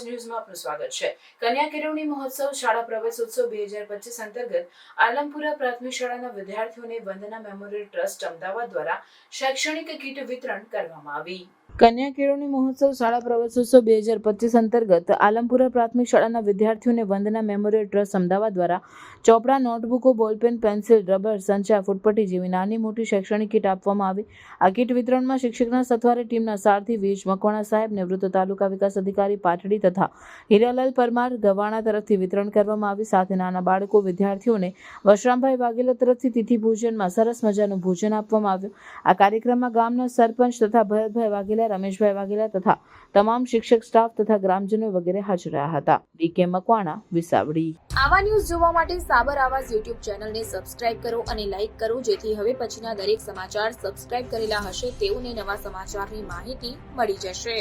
ન્યૂઝમાં આપનું સ્વાગત છે. કન્યા કેળવણી મહોત્સવ શાળા પ્રવેશોત્સવ બે હજાર પચીસ અંતર્ગત આલમપુરા પ્રાથમિક શાળાના વિદ્યાર્થીઓને વંદના મેમોરિયલ ટ્રસ્ટ અમદાવાદ દ્વારા શૈક્ષણિક કીટ વિતરણ કરવામાં આવી. કન્યા કેળવણી મહોત્સવ શાળા પ્રવેશોત્સવ બે હજાર પચીસ અંતર્ગત આલમપુરા પ્રાથમિક શાળાના વિદ્યાર્થીઓને વંદના મેમોરિયલ ટ્રસ્ટ અમદાવાદ દ્વારા ચોપડા, નોટબુકો, બોલપેન, પેન્સિલ, રબર, સંચા, ફૂટપટ્ટી જેવી નાની મોટી શૈક્ષણિક કીટ આપવામાં આવી. આ કીટ વિતરણમાં શિક્ષકના સથવારે ટીમના સારથી વીજ મકવાણા સાહેબ, નિવૃત્ત તાલુકા વિકાસ અધિકારી પાટડી તથા હીરાલાલ પરમાર ગવાણા તરફથી વિતરણ કરવામાં આવી. સાથે નાના બાળકો, વિદ્યાર્થીઓને વશરામભાઈ વાઘેલા તરફથી તિથિ ભોજનમાં સરસ મજાનું ભોજન આપવામાં આવ્યું. આ કાર્યક્રમમાં ગામના સરપંચ તથા ભરતભાઈ વાઘેલા રમેશભાઈ વાઘેલા તથા તમામ શિક્ષક, સ્ટાફ તથા ગ્રામજનો વગેરે હાજર રહ્યા હતા. ડીકે મકવાણા, વિસાવડી. આવા ન્યૂઝ જોવા માટે સાબર આવાઝ યુટ્યુબ ચેનલને સબસ્ક્રાઇબ કરો અને લાઇક કરો, જેથી હવે પછીના દરેક સમાચાર સબસ્ક્રાઇબ કરેલા હશે તેઓને નવા સમાચારની માહિતી મળી જશે.